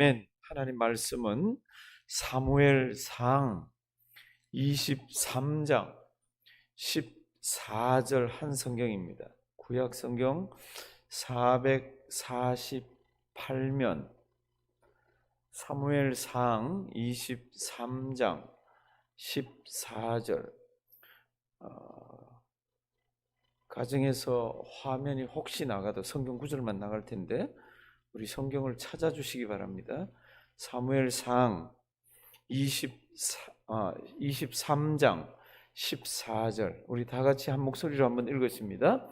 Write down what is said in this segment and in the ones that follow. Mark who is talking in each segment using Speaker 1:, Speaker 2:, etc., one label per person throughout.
Speaker 1: 아멘. 하나님 말씀은 사무엘 상 23장 14절 한 성경입니다. 구약 성경 448면 사무엘 상 23장 14절 어, 가정에서 화면이 혹시 나가도 성경 구절만 나갈 텐데 우리 성경을 찾아주시기 바랍니다. 사무엘상 24, 아, 23장 14절 우리 다 같이 한 목소리로 한번 읽었습니다.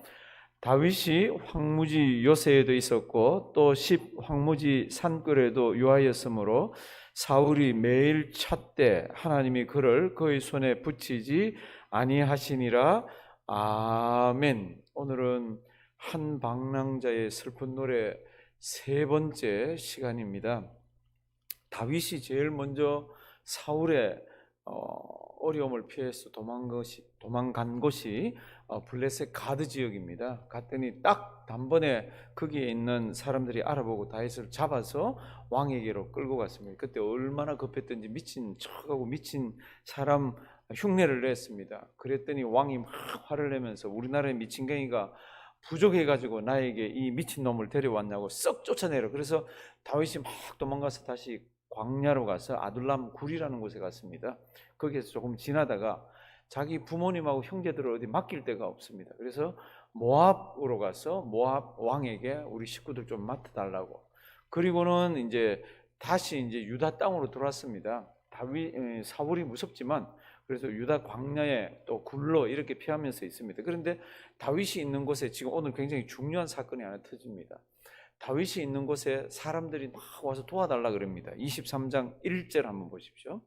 Speaker 1: 다윗이 황무지 요새에도 있었고 또십 황무지 산골에도 유하였으므로 사울이 매일 찾되 하나님이 그를 그의 손에 붙이지 아니하시니라 아멘. 오늘은 한 방랑자의 슬픈 노래 세 번째 시간입니다. 다윗이 제일 먼저 사울의 어, 려움을 피해서 도망간 곳이 어, 블레셋 가드 지역입니다. 갔더니 딱 단번에 거기에 있는 사람들이 알아보고 다윗을 잡아서 왕에게로 끌고 갔습니다. 그때 얼마나 급했던지 미친 척하고 미친 사람 흉내를 냈습니다. 그랬더니 왕이 막 화를 내면서 우리나라의 미친갱이가 부족해가지고 나에게 이 미친 놈을 데려왔냐고 썩 쫓아내려. 그래서 다윗이 막 도망가서 다시 광야로 가서 아둘람 굴이라는 곳에 갔습니다. 거기에서 조금 지나다가 자기 부모님하고 형제들을 어디 맡길 데가 없습니다. 그래서 모압으로 가서 모압 왕에게 우리 식구들 좀 맡아달라고. 그리고는 이제 다시 이제 유다 땅으로 돌아왔습니다. 다윗 사울이 무섭지만 그래서 유다 광야에 또 굴로 이렇게 피하면서 있습니다. 그런데 다윗이 있는 곳에 지금 오늘 굉장히 중요한 사건이 하나 터집니다. 다윗이 있는 곳에 사람들이 막 와서 도와달라 그럽니다. 23장 1절 한번 보십시오.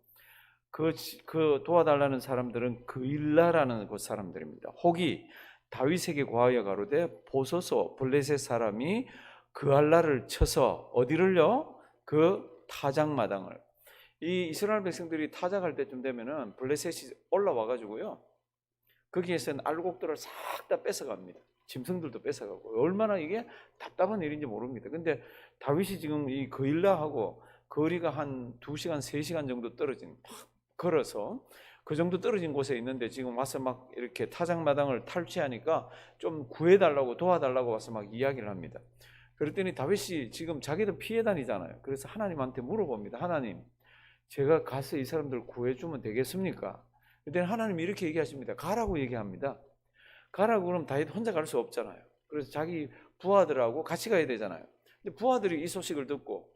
Speaker 1: 그, 그 도와달라는 사람들은 그일라라는 곳 사람들입니다. 혹이 다윗에게 과하여 가로되 보소서 블레셋 사람이 그 알라를 쳐서 어디를요? 그 타작마당을 이 이스라엘 백성들이 타작할 때쯤 되면은 블레셋이 올라와 가지고요. 거기에서는 알곡들을 싹 다 뺏어갑니다. 짐승들도 뺏어가고 얼마나 이게 답답한 일인지 모릅니다. 근데 다윗이 지금 이 거일라하고 거리가 한 2시간, 3시간 정도 떨어진 막 걸어서 그 정도 떨어진 곳에 있는데 지금 와서 막 이렇게 타작마당을 탈취하니까 좀 구해달라고 도와달라고 와서 막 이야기를 합니다. 그랬더니 다윗이 지금 자기도 피해 다니잖아요. 그래서 하나님한테 물어봅니다. 하나님, 제가 가서 이 사람들 구해주면 되겠습니까? 그때 하나님이 이렇게 얘기하십니다. 가라고 얘기합니다. 가라고 그러면 다윗 혼자 갈 수 없잖아요. 그래서 자기 부하들하고 같이 가야 되잖아요. 근데 부하들이 이 소식을 듣고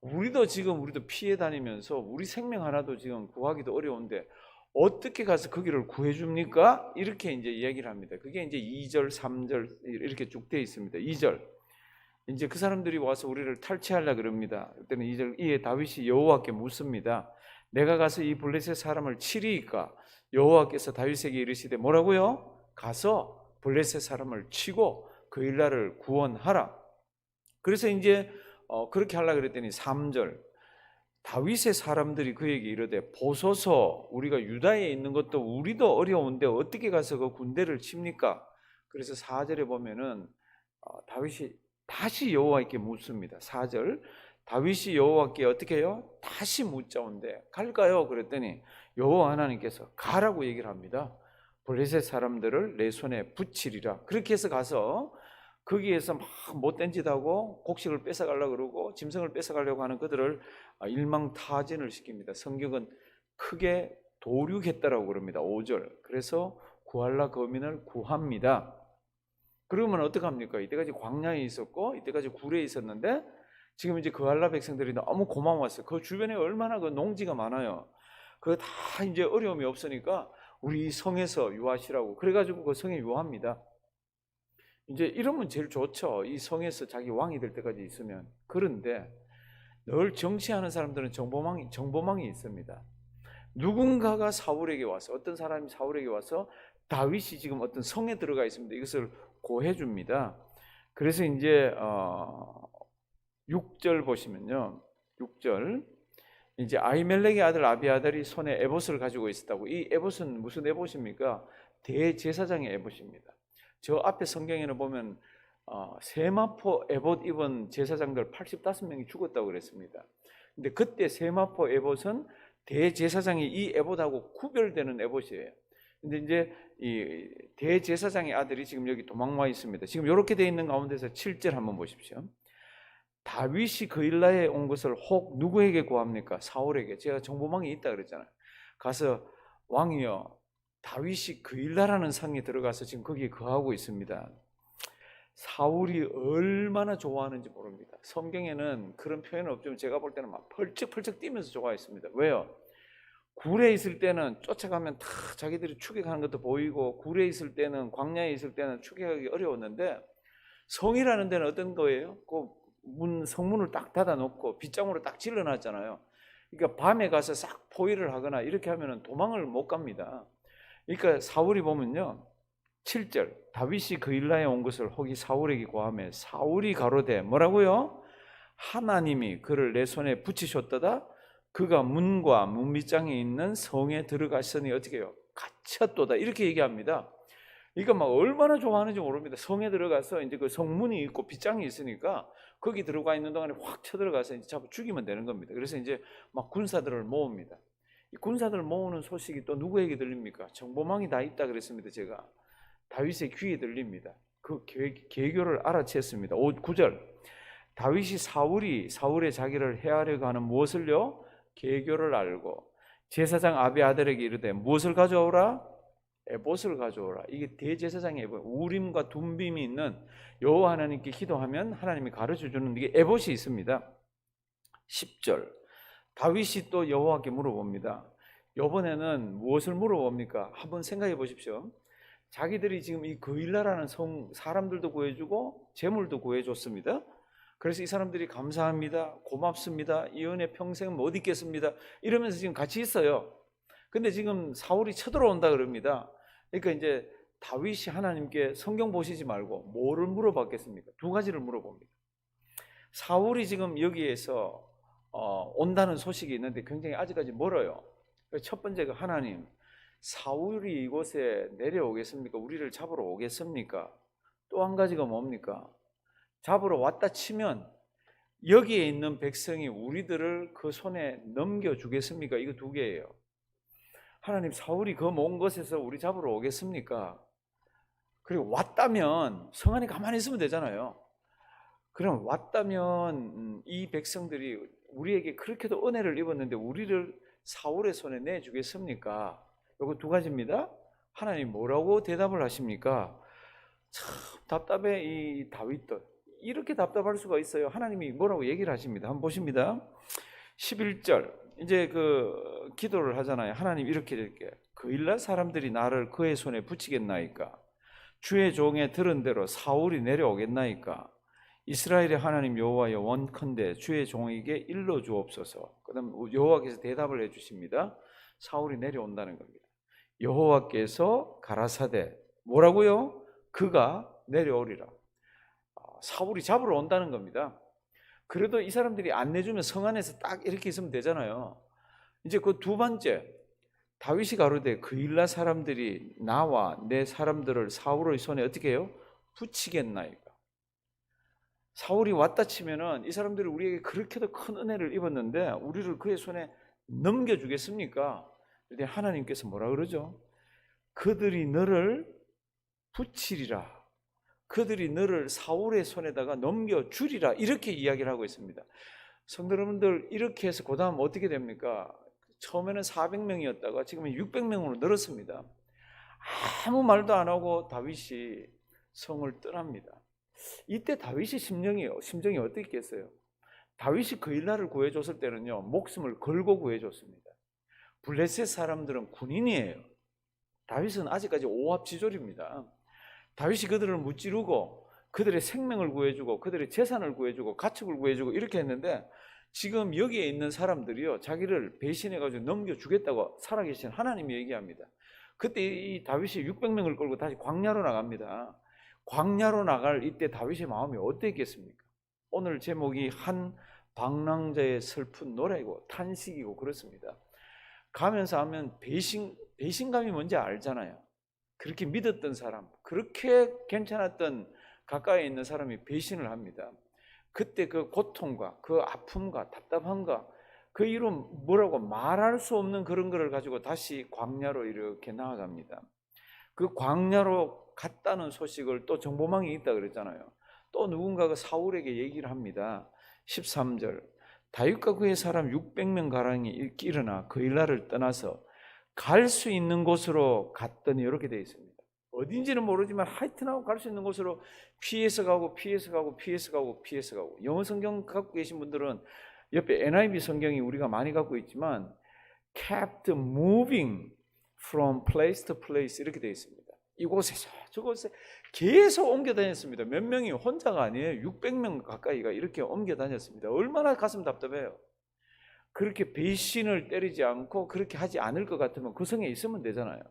Speaker 1: 우리도 지금 우리도 피해 다니면서 우리 생명 하나도 지금 구하기도 어려운데 어떻게 가서 거기를 구해줍니까? 이렇게 이제 이야기를 합니다. 그게 이제 2절, 3절 이렇게 쭉 되어 있습니다. 2절. 이제 그 사람들이 와서 우리를 탈취하려 그럽니다. 그때는 2절 이에 다윗이 여호와께 묻습니다. 내가 가서 이 블레셋 사람을 치리이까? 여호와께서 다윗에게 이르시되 뭐라고요? 가서 블레셋 사람을 치고 그 일날을 구원하라. 그래서 이제 어, 그렇게 하려 그랬더니 3절 다윗의 사람들이 그에게 이르되 보소서 우리가 유다에 있는 것도 우리도 어려운데 어떻게 가서 그 군대를 칩니까? 그래서 4절에 보면은 어, 다윗이 다시 여호와께 묻습니다. 4절 다윗이 여호와께 어떻게 해요? 다시 묻자온데 갈까요? 그랬더니 여호와 하나님께서 가라고 얘기를 합니다. 블레셋 사람들을 내 손에 붙이리라. 그렇게 해서 가서 거기에서 막 못된 짓 하고 곡식을 뺏어가려고 그러고 짐승을 뺏어가려고 하는 그들을 일망타진을 시킵니다. 성경은 크게 도륙했다라고 그럽니다. 5절. 그래서 구할라 거민을 구합니다. 그러면 어떡합니까? 이때까지 광야에 있었고 이때까지 굴에 있었는데 지금 이제 그 할라 백성들이 너무 고마웠어요. 그 주변에 얼마나 그 농지가 많아요. 그거 다 이제 어려움이 없으니까 우리 성에서 유하시라고 그래가지고 그 성에 유합니다. 이제 이러면 제일 좋죠. 이 성에서 자기 왕이 될 때까지 있으면. 그런데 늘 정치하는 사람들은 정보망이, 정보망이 있습니다. 누군가가 사울에게 와서, 어떤 사람이 사울에게 와서 다윗이 지금 어떤 성에 들어가 있습니다. 이것을 고해 줍니다. 그래서 이제, 어, 6절 보시면요. 6절. 이제 아이멜렉의 아들 아비아들이 손에 에봇을 가지고 있었다고. 이 에봇은 무슨 에봇입니까? 대제사장의 에봇입니다. 저 앞에 성경에는 보면 어, 세마포 에봇 입은 제사장들 85명이 죽었다고 그랬습니다. 근데 그때 세마포 에봇은 대제사장이 이 에봇하고 구별되는 에봇이에요. 근데 이제 이 대제사장의 아들이 지금 여기 도망와 있습니다. 지금 이렇게 돼 있는 가운데서 7절 한번 보십시오. 다윗이 그일라에 온 것을 혹 누구에게 구합니까? 사울에게. 제가 정보망이 있다 그랬잖아요. 가서 왕이여 다윗이 그일라라는 성에 들어가서 지금 거기에 거하고 있습니다. 사울이 얼마나 좋아하는지 모릅니다. 성경에는 그런 표현은 없지만 제가 볼 때는 막 펄쩍펄쩍 뛰면서 좋아했습니다. 왜요? 굴에 있을 때는 쫓아가면 다 자기들이 추격하는 것도 보이고 굴에 있을 때는 광야에 있을 때는 추격하기 어려웠는데 성이라는 데는 어떤 거예요? 그 문 성문을 딱 닫아 놓고 빗장으로 딱 질러 놨잖아요. 그러니까 밤에 가서 싹 포위를 하거나 이렇게 하면은 도망을 못 갑니다. 그러니까 사울이 보면요. 7절 다윗이 그일라에 온 것을 혹이 사울에게 고함해 사울이 가로되 뭐라고요? 하나님이 그를 내 손에 붙이셨도다 그가 문과 문 밑장에 있는 성에 들어갔으니 어떻게 해요? 갇혔도다 이렇게 얘기합니다. 그러니까 막 얼마나 좋아하는지 모릅니다. 성에 들어가서 이제 그 성문이 있고 빗장이 있으니까 거기 들어가 있는 동안에 확 쳐들어가서 이제 잡아 죽이면 되는 겁니다. 그래서 이제 막 군사들을 모읍니다. 이 군사들을 모으는 소식이 또 누구에게 들립니까? 정보망이 다 있다 그랬습니다. 제가 다윗의 귀에 들립니다. 그 계, 계교를 알아챘습니다. 5, 9절 다윗이 사울이 사울의 자기를 해하려고 하는 무엇을요? 계교를 알고 제사장 아비 아들에게 이르되 무엇을 가져오라? 에봇을 가져오라. 이게 대제사장의 에봇, 우림과 둠빔이 있는 여호와 하나님께 기도하면 하나님이 가르쳐 주는 이게 에봇이 있습니다. 10절. 다윗이 또 여호와께 물어봅니다. 이번에는 무엇을 물어봅니까? 한번 생각해 보십시오. 자기들이 지금 이 그일라라는 성 사람들도 구해주고 재물도 구해줬습니다. 그래서 이 사람들이 감사합니다, 고맙습니다, 이 은혜 평생 못 잊겠습니다. 이러면서 지금 같이 있어요. 근데 지금 사울이 쳐들어온다 그럽니다. 그러니까 이제 다윗이 하나님께 성경 보시지 말고 뭐를 물어봤겠습니까? 두 가지를 물어봅니다. 사울이 지금 여기에서 어, 온다는 소식이 있는데 굉장히 아직까지 멀어요. 첫 번째가 하나님, 사울이 이곳에 내려오겠습니까? 우리를 잡으러 오겠습니까? 또 한 가지가 뭡니까? 잡으러 왔다 치면 여기에 있는 백성이 우리들을 그 손에 넘겨주겠습니까? 이거 두 개예요. 하나님 사울이 그 먼 곳에서 우리 잡으러 오겠습니까? 그리고 왔다면 성 안에 가만히 있으면 되잖아요. 그럼 왔다면 음, 이 백성들이 우리에게 그렇게도 은혜를 입었는데 우리를 사울의 손에 내주겠습니까? 이거 두 가지입니다. 하나님 뭐라고 대답을 하십니까? 참 답답해 이 다윗도 이렇게 답답할 수가 있어요. 하나님이 뭐라고 얘기를 하십니다. 한번 보십니다. 11절 이제 그 기도를 하잖아요. 하나님 이렇게 이렇게 그일날 사람들이 나를 그의 손에 붙이겠나이까? 주의 종에 들은 대로 사울이 내려오겠나이까? 이스라엘의 하나님 여호와여 원컨대 주의 종에게 일러 주옵소서. 그다음 여호와께서 대답을 해 주십니다. 사울이 내려온다는 겁니다. 여호와께서 가라사대 뭐라고요? 그가 내려오리라. 아, 사울이 잡으러 온다는 겁니다. 그래도 이 사람들이 안 내주면 성 안에서 딱 이렇게 있으면 되잖아요. 이제 그 두 번째 다윗이 가로되 그 일라 사람들이 나와 내 사람들을 사울의 손에 어떻게 해요? 붙이겠나이까. 사울이 왔다 치면은 이 사람들이 우리에게 그렇게도 큰 은혜를 입었는데 우리를 그의 손에 넘겨주겠습니까? 근데 하나님께서 뭐라 그러죠? 그들이 너를 붙이리라. 그들이 너를 사울의 손에다가 넘겨 주리라. 이렇게 이야기를 하고 있습니다. 성도 여러분들, 이렇게 해서 그 다음 어떻게 됩니까? 처음에는 400명이었다가 지금은 600명으로 늘었습니다. 아무 말도 안 하고 다윗이 성을 떠납니다. 이때 다윗의 심정이 심정이 어떻겠어요? 다윗이 그 일날을 구해줬을 때는요 목숨을 걸고 구해줬습니다. 블레셋 사람들은 군인이에요. 다윗은 아직까지 오합지졸입니다. 다윗이 그들을 무찌르고 그들의 생명을 구해주고 그들의 재산을 구해주고 가축을 구해주고 이렇게 했는데 지금 여기에 있는 사람들이요 자기를 배신해가지고 넘겨주겠다고 살아계신 하나님이 얘기합니다. 그때 이 다윗이 600명을 끌고 다시 광야로 나갑니다. 광야로 나갈 이때 다윗의 마음이 어땠겠습니까? 오늘 제목이 한 방랑자의 슬픈 노래이고 탄식이고 그렇습니다. 가면서 하면 배신 배신감이 뭔지 알잖아요. 그렇게 믿었던 사람, 그렇게 괜찮았던 가까이 있는 사람이 배신을 합니다. 그때 그 고통과 그 아픔과 답답함과 그 이름 뭐라고 말할 수 없는 그런 거를 가지고 다시 광야로 이렇게 나아갑니다. 그 광야로 갔다는 소식을 또 정보망이 있다 그랬잖아요. 또 누군가가 사울에게 얘기를 합니다. 13절. 다윗과 그의 사람 600명 가량이 일어나 그 일날을 떠나서 갈 수 있는 곳으로 갔더니 이렇게 되어 있습니다. 어딘지는 모르지만 하여튼하고 갈 수 있는 곳으로 피해서 가고 피해서 가고 피해서 가고 피해서 가고 영어 성경 갖고 계신 분들은 옆에 NIV 성경이 우리가 많이 갖고 있지만 kept moving from place to place 이렇게 되어 있습니다. 이곳에서 저곳에 계속 옮겨 다녔습니다. 몇 명이 혼자가 아니에요. 600명 가까이가 이렇게 옮겨 다녔습니다. 얼마나 가슴 답답해요. 그렇게 배신을 때리지 않고 그렇게 하지 않을 것 같으면 그 성에 있으면 되잖아요.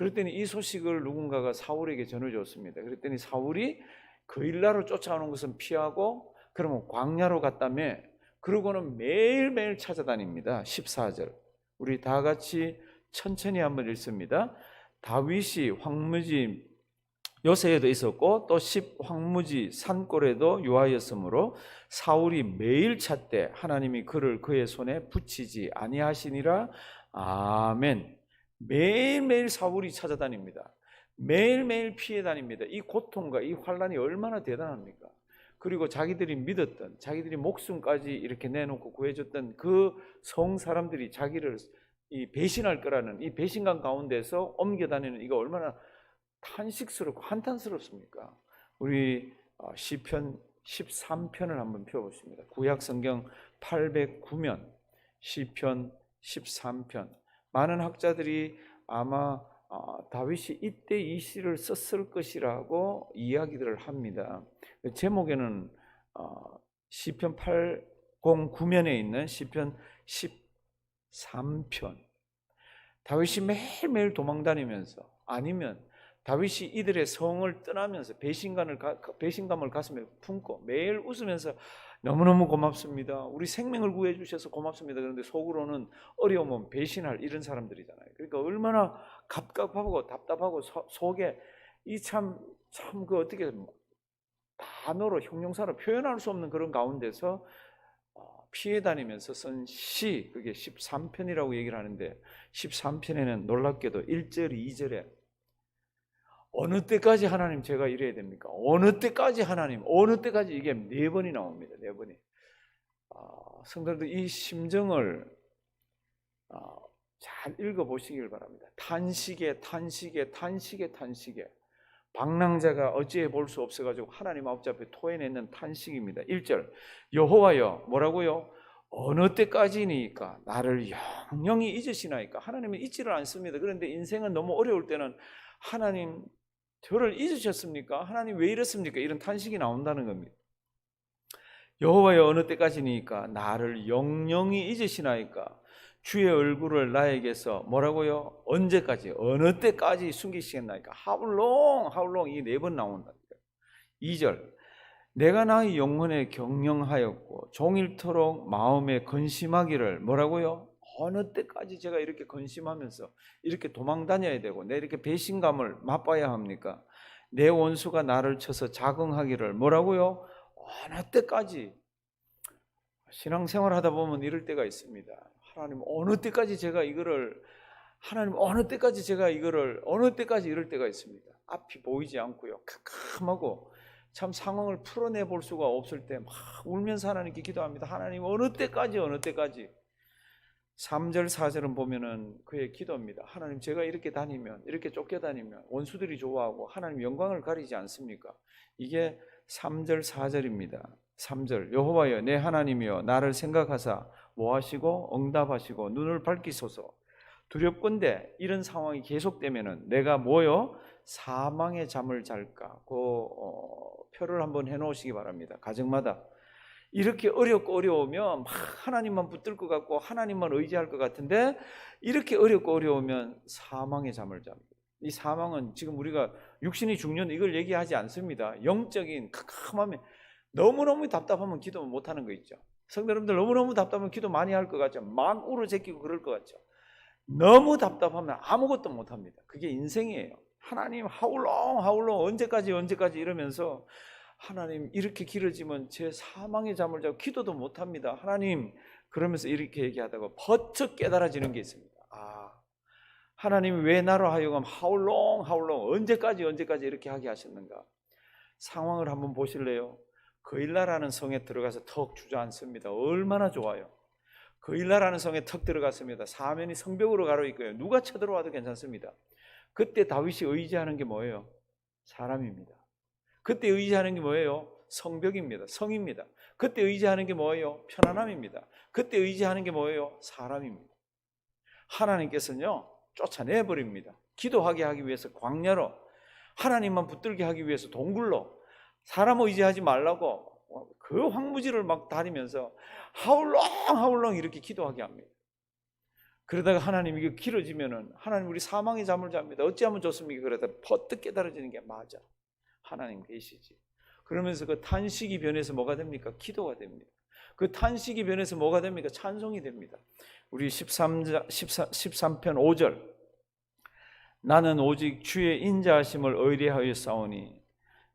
Speaker 1: 그랬더니 이 소식을 누군가가 사울에게 전해줬습니다. 그랬더니 사울이 그 일나로 쫓아오는 것은 피하고 그러면 광야로 갔다며 그러고는 매일매일 찾아다닙니다. 14절. 우리 다 같이 천천히 한번 읽습니다. 다윗이 황무지 요새에도 있었고 또 십 황무지 산골에도 유하였으므로 사울이 매일 찾되 하나님이 그를 그의 손에 붙이지 아니하시니라 아멘 매일매일 사울이 찾아다닙니다 매일매일 피해 다닙니다 이 고통과 이 환란이 얼마나 대단합니까 그리고 자기들이 믿었던 자기들이 목숨까지 이렇게 내놓고 구해줬던 그 성 사람들이 자기를 이 배신할 거라는 이 배신감 가운데서 옮겨 다니는 이거 얼마나 탄식스럽고 한탄스럽습니까? 우리 어, 시편 13편을 한번 펴보십니다. 구약 성경 809면 시편 13편. 많은 학자들이 아마 어, 다윗이 이때 이 시를 썼을 것이라고 이야기들을 합니다. 제목에는 어, 시편 809면에 있는 시편 13편. 다윗이 매일매일 도망다니면서 아니면 다윗이 이들의 성을 떠나면서 배신감을, 배신감을 가슴에 품고 매일 웃으면서 너무너무 고맙습니다. 우리 생명을 구해 주셔서 고맙습니다. 그런데 속으로는 어려우면 배신할 이런 사람들이잖아요. 그러니까 얼마나 갑갑하고 답답하고 소, 속에 이 참 참 그 어떻게 단어로 형용사로 표현할 수 없는 그런 가운데서 어, 피해 다니면서 쓴 시, 그게 13편이라고 얘기를 하는데 13편에는 놀랍게도 1절, 2절에 어느 때까지 하나님 제가 이래야 됩니까? 어느 때까지 하나님, 어느 때까지 이게 네 번이 나옵니다. 네 번이. 아, 성도들도 이 심정을 아, 잘 읽어보시길 바랍니다. 탄식에, 탄식에, 탄식에, 탄식에. 방랑자가 어찌해 볼 수 없어가지고 하나님 앞에 토해내는 탄식입니다. 1절 여호와여 뭐라고요? 어느 때까지니까 나를 영영히 잊으시나이까 하나님은 잊지를 않습니다. 그런데 인생은 너무 어려울 때는 하나님 저를 잊으셨습니까? 하나님 왜 이렇습니까? 이런 탄식이 나온다는 겁니다. 여호와여 어느 때까지니까 나를 영영히 잊으시나이까 주의 얼굴을 나에게서 뭐라고요? 언제까지 어느 때까지 숨기시겠나이까? How long? 이네 번 나온다. 2절 내가 나의 영혼에 경영하였고 종일토록 마음에 건심하기를 뭐라고요? 어느 때까지 제가 이렇게 건심하면서 이렇게 도망 다녀야 되고 내 이렇게 배신감을 맛봐야 합니까? 내 원수가 나를 쳐서 자긍하기를 뭐라고요? 어느 때까지 신앙생활 하다 보면 이럴 때가 있습니다. 하나님 어느 때까지 제가 이거를 하나님 어느 때까지 제가 이거를 어느 때까지 이럴 때가 있습니다. 앞이 보이지 않고요. 캄캄하고 참 상황을 풀어내 볼 수가 없을 때 막 울면서 하나님께 기도합니다. 하나님 어느 때까지 어느 때까지 3절 4절은 보면은 그의 기도입니다. 하나님 제가 이렇게 다니면 이렇게 쫓겨다니면 원수들이 좋아하고 하나님 영광을 가리지 않습니까? 이게 3절 4절입니다. 3절 여호와여 내 하나님이여 나를 생각하사 뭐하시고 응답하시고 눈을 밝히소서 두렵건대 이런 상황이 계속되면은 내가 뭐요 사망의 잠을 잘까 그 어, 표를 한번 해 놓으시기 바랍니다 가정마다 이렇게 어렵고 어려우면 막 하나님만 붙들 것 같고 하나님만 의지할 것 같은데 이렇게 어렵고 어려우면 사망의 잠을 잡니다. 이 사망은 지금 우리가 육신이 죽는 이걸 얘기하지 않습니다. 영적인 캄캄함에 너무너무 답답하면 기도 못하는 거 있죠. 성도 여러분들 너무너무 답답하면 기도 많이 할 것 같죠. 막 울어 제끼고 그럴 것 같죠. 너무 답답하면 아무것도 못합니다. 그게 인생이에요. 하나님 하울롱 하울롱 언제까지 언제까지 이러면서 하나님 이렇게 길어지면 제 사망의 잠을 자고 기도도 못 합니다. 하나님 그러면서 이렇게 얘기하다가 버쩍 깨달아지는 게 있습니다. 아 하나님이 왜 나로 하여금 하울롱 하울롱 언제까지 언제까지 이렇게 하게 하셨는가? 상황을 한번 보실래요? 그일라라는 성에 들어가서 턱 주저앉습니다. 얼마나 좋아요. 그일라라는 성에 턱 들어갔습니다. 사면이 성벽으로 가로 있고요. 누가 쳐들어와도 괜찮습니다. 그때 다윗이 의지하는 게 뭐예요? 사람입니다. 그때 의지하는 게 뭐예요? 성벽입니다. 성입니다. 그때 의지하는 게 뭐예요? 편안함입니다. 그때 의지하는 게 뭐예요? 사람입니다. 하나님께서는요, 쫓아내 버립니다. 기도하게 하기 위해서 광야로, 하나님만 붙들게 하기 위해서 동굴로, 사람 의지하지 말라고 그 황무지를 막 다니면서 하울렁 하울렁 이렇게 기도하게 합니다. 그러다가 하나님 이 게 길어지면은 하나님 우리 사망의 잠을 잡니다. 어찌하면 좋습니까? 그러다 퍼뜩 깨달아지는 게 맞아. 하나님 계시지. 그러면서 그 탄식이 변해서 뭐가 됩니까? 기도가 됩니다. 그 탄식이 변해서 뭐가 됩니까? 찬송이 됩니다. 우리 13자, 14, 13 편 5절. 나는 오직 주의 인자하심을 의뢰하여 싸우니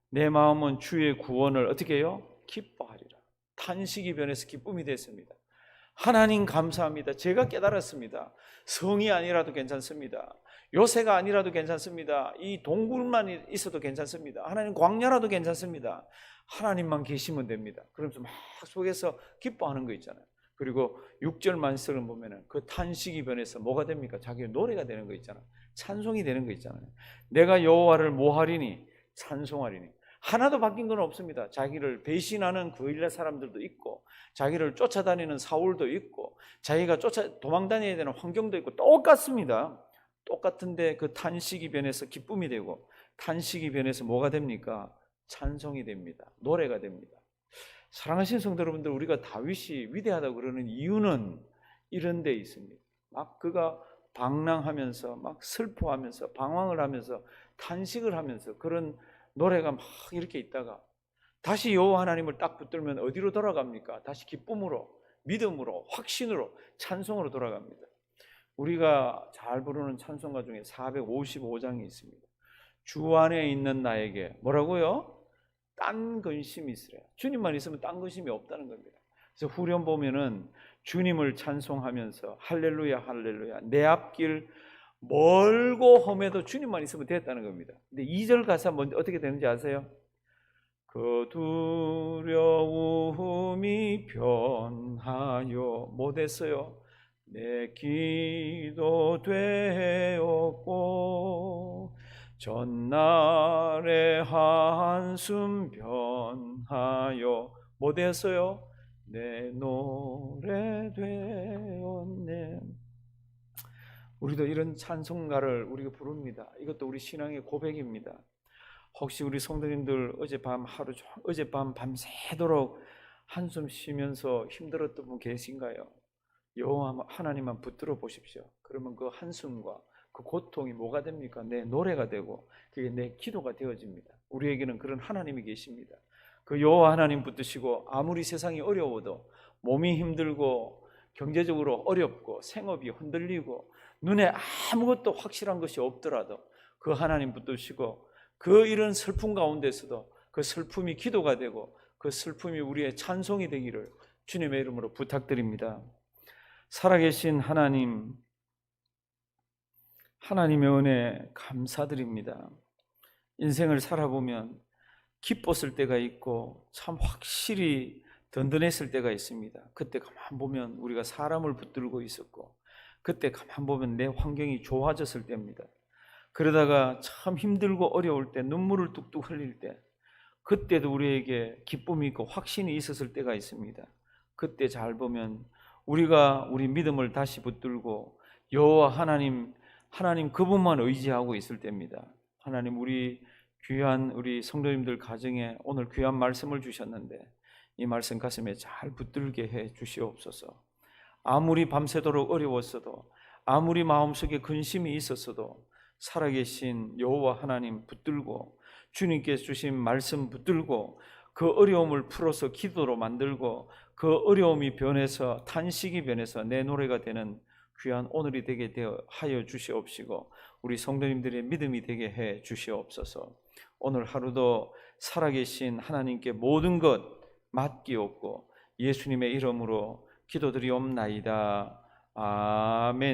Speaker 1: 내 마음은 주의 구원을 어떻게 해요? 기뻐하리라. 탄식이 변해서 기쁨이 됐습니다. 하나님 감사합니다. 제가 깨달았습니다. 성이 아니라도 괜찮습니다. 요새가 아니라도 괜찮습니다. 이 동굴만 있어도 괜찮습니다. 하나님 광야라도 괜찮습니다. 하나님만 계시면 됩니다. 그러면서 막 속에서 기뻐하는 거 있잖아요. 그리고 6절 말씀을 보면은 그 탄식이 변해서 뭐가 됩니까? 자기 노래가 되는 거 있잖아요. 찬송이 되는 거 있잖아요. 내가 여호와를 모하리니 찬송하리니 하나도 바뀐 건 없습니다. 자기를 배신하는 그일라 사람들도 있고, 자기를 쫓아다니는 사울도 있고, 자기가 쫓아 도망 다녀야 되는 환경도 있고 똑같습니다. 똑같은데 그 탄식이 변해서 기쁨이 되고, 탄식이 변해서 뭐가 됩니까? 찬송이 됩니다. 노래가 됩니다. 사랑하시는 성도 여러분들, 우리가 다윗이 위대하다고 그러는 이유는 이런 데 있습니다. 막 그가 방랑하면서, 막 슬퍼하면서, 방황을 하면서, 탄식을 하면서 그런 노래가 막 이렇게 있다가 다시 여호와 하나님을 딱 붙들면 어디로 돌아갑니까? 다시 기쁨으로, 믿음으로, 확신으로, 찬송으로 돌아갑니다. 우리가 잘 부르는 찬송가 중에 455장이 있습니다. 주 안에 있는 나에게 뭐라고요? 딴 근심이 있으래. 주님만 있으면 딴 근심이 없다는 겁니다. 그래서 후렴 보면은 주님을 찬송하면서 할렐루야 할렐루야 내 앞길 멀고 험해도 주님만 있으면 됐다는 겁니다. 근데 2절 가사 먼저 어떻게 되는지 아세요? 그 두려움이 변하여 못했어요. 내 기도 되었고 전날의 한숨 변하여 못했어요. 내 노래 되었네. 우리도 이런 찬송가를 우리가 부릅니다. 이것도 우리 신앙의 고백입니다. 혹시 우리 성도님들 어젯밤 하루 종 어젯밤 밤새도록 한숨 쉬면서 힘들었던 분 계신가요? 여호와 하나님만 붙들어 보십시오. 그러면 그 한숨과 그 고통이 뭐가 됩니까? 내 노래가 되고 그게 내 기도가 되어집니다. 우리에게는 그런 하나님이 계십니다. 그 여호와 하나님 붙드시고 아무리 세상이 어려워도 몸이 힘들고 경제적으로 어렵고 생업이 흔들리고 눈에 아무것도 확실한 것이 없더라도 그 하나님 붙드시고 그 이런 슬픔 가운데서도 그 슬픔이 기도가 되고 그 슬픔이 우리의 찬송이 되기를 주님의 이름으로 부탁드립니다. 살아계신 하나님, 하나님의 은혜 감사드립니다. 인생을 살아보면 기뻤을 때가 있고 참 확실히 든든했을 때가 있습니다. 그때 가만 보면 우리가 사람을 붙들고 있었고 그때 가만 보면 내 환경이 좋아졌을 때입니다. 그러다가 참 힘들고 어려울 때 눈물을 뚝뚝 흘릴 때 그때도 우리에게 기쁨이 있고 확신이 있었을 때가 있습니다. 그때 잘 보면 우리가 우리 믿음을 다시 붙들고 여호와 하나님 하나님 그분만 의지하고 있을 때입니다. 하나님 우리 귀한 우리 성도님들 가정에 오늘 귀한 말씀을 주셨는데 이 말씀 가슴에 잘 붙들게 해 주시옵소서. 아무리 밤새도록 어려웠어도 아무리 마음속에 근심이 있었어도 살아계신 여호와 하나님 붙들고 주님께 주신 말씀 붙들고 그 어려움을 풀어서 기도로 만들고 그 어려움이 변해서 탄식이 변해서 내 노래가 되는 귀한 오늘이 되게 되어 하여 주시옵시고 우리 성도님들의 믿음이 되게 해 주시옵소서. 오늘 하루도 살아계신 하나님께 모든 것 맡기옵고 예수님의 이름으로 기도드리옵나이다. 아멘.